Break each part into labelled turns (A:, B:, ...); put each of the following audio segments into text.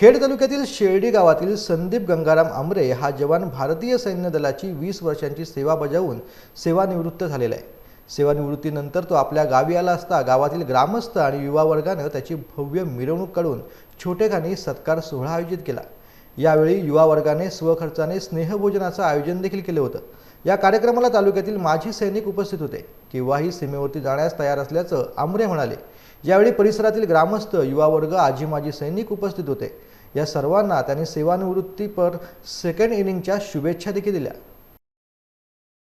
A: खेड तालुक्यातील शेर्डी गावातील संदीप गंगाराम आमरे हा जवान भारतीय सैन्य दलाची वीस वर्षांची सेवा बजावून सेवानिवृत्त झालेला आहे. सेवानिवृत्तीनंतर तो आपल्या गावी आला असता गावातील ग्रामस्थ आणि युवा वर्गानं त्याची भव्य मिरवणूक काढून छोटेखानी सत्कार सोहळा आयोजित केला. यावेळी युवा वर्गाने स्वखर्चाने स्नेहभोजनाचं आयोजन देखील केलं होतं. या कार्यक्रमाला तालुक्यातील माजी सैनिक उपस्थित होते. किंवाही सीमेवरती जाण्यास तयार असल्याचं आमरे म्हणाले. यावेळी परिसरातील ग्रामस्थ युवा वर्ग आजी माजी सैनिक उपस्थित होते. या सर्वांना त्यांनी सेवानिवृत्तीपर सेकंड इनिंगच्या शुभेच्छा देखील दिल्या.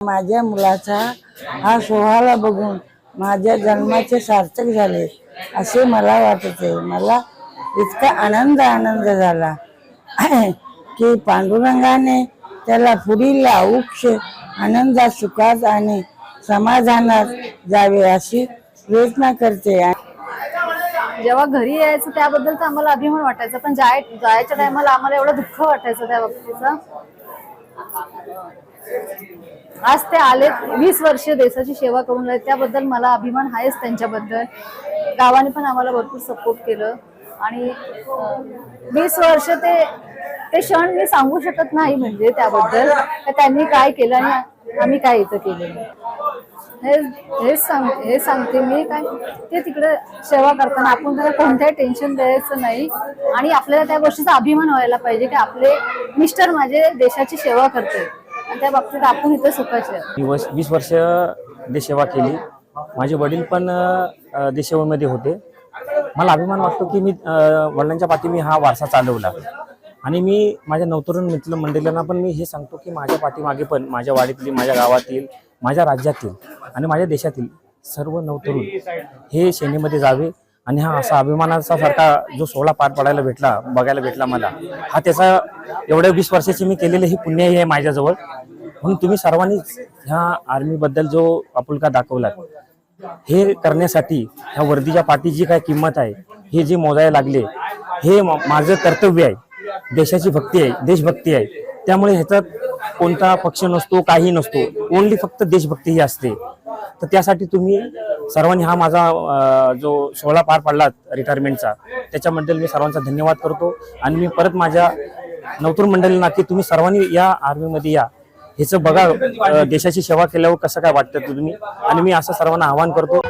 B: माझ्या मुलाचा हा सोहळा बघून माझ्या जन्माचे सार्थक झाले असे मला वाटत. आहे मला इतका आनंद आनंद झाला. की पांडुरंगाने त्याला पुढील औक्ष आनंदात सुखात आणि समाधानात जावे अशी प्रयत्न करते.
C: जेव्हा घरी यायचं त्याबद्दल तर आम्हाला अभिमान वाटायचा पण जाय जायच्या टायमाला आम्हाला एवढं दुःख वाटायचं त्या बाबतीचं आज ते आले वीस वर्ष देशाची सेवा करून राहिले त्याबद्दल मला अभिमान आहेच त्यांच्याबद्दल. गावाने पण आम्हाला भरपूर सपोर्ट केलं. आणि वीस वर्ष ते ते क्षण मी सांगू शकत नाही म्हणजे त्याबद्दल. त्यांनी काय केलं आणि आम्ही काय इथं केलं हेच सांग हे सांगते मी काय? ते तिकडे सेवा करताना आपण त्याला कोणत्याही टेन्शन द्यायचं नाही. आणि आपल्याला त्या गोष्टीचा अभिमान व्हायला पाहिजे की आपले मिस्टर माझे देशाची सेवा करते. आणि त्या बाबतीत आपण इथे सुखाचे आहे.
D: मी वस वीस वर्ष देशसेवा केली. माझे वडील पण अ, देशसेवेमध्ये होते. मला अभिमान वाटतो की मी अ, वडिलांच्या पाठी मी हा वारसा चालवला. आणि मी माझ्या नवतरुण मित्र मंडळींना पण मी हे सांगतो की माझ्या पाठीमागे पण माझ्या वाडीतली माझ्या गावातील माझ्या राज्यातील आणि माझ्या देशातील सर्व नवतरुण हे सेनेमध्ये जावे आणि हा असा अभिमानाचा सारखा जो सोहळा पार पडायला भेटला बघायला भेटला मला हा त्याचा एवढ्या वीस वर्षाची मी केलेले हे पुण्य आहे माझ्याजवळ. म्हणून तुम्ही सर्वांनीच ह्या आर्मीबद्दल जो आपुलका दाखवलात हे करण्यासाठी ह्या वर्दीच्या पाठी जी काय किंमत आहे हे जे मोजायला लागले हे माझं कर्तव्य आहे देशाची भक्ती आहे देशभक्ती आहे. त्यामुळे ह्याच्यात कोणता पक्ष नसतो काही नसतो ओनली फक्त देशभक्ती ही असते. तर त्यासाठी तुम्ही सर्वांनी हा माझा जो सोहळा पार पडला रिटायरमेंटचा त्याच्याबद्दल मी सर्वांचा धन्यवाद करतो. आणि मी परत माझ्या नवतूर मंडळींना की तुम्ही सर्वांनी या आर्मीमध्ये या. ह्याचं बघा देशाची सेवा केल्यावर कसं काय वाटतं तुम्ही. आणि मी असं सर्वांना आवाहन करतो.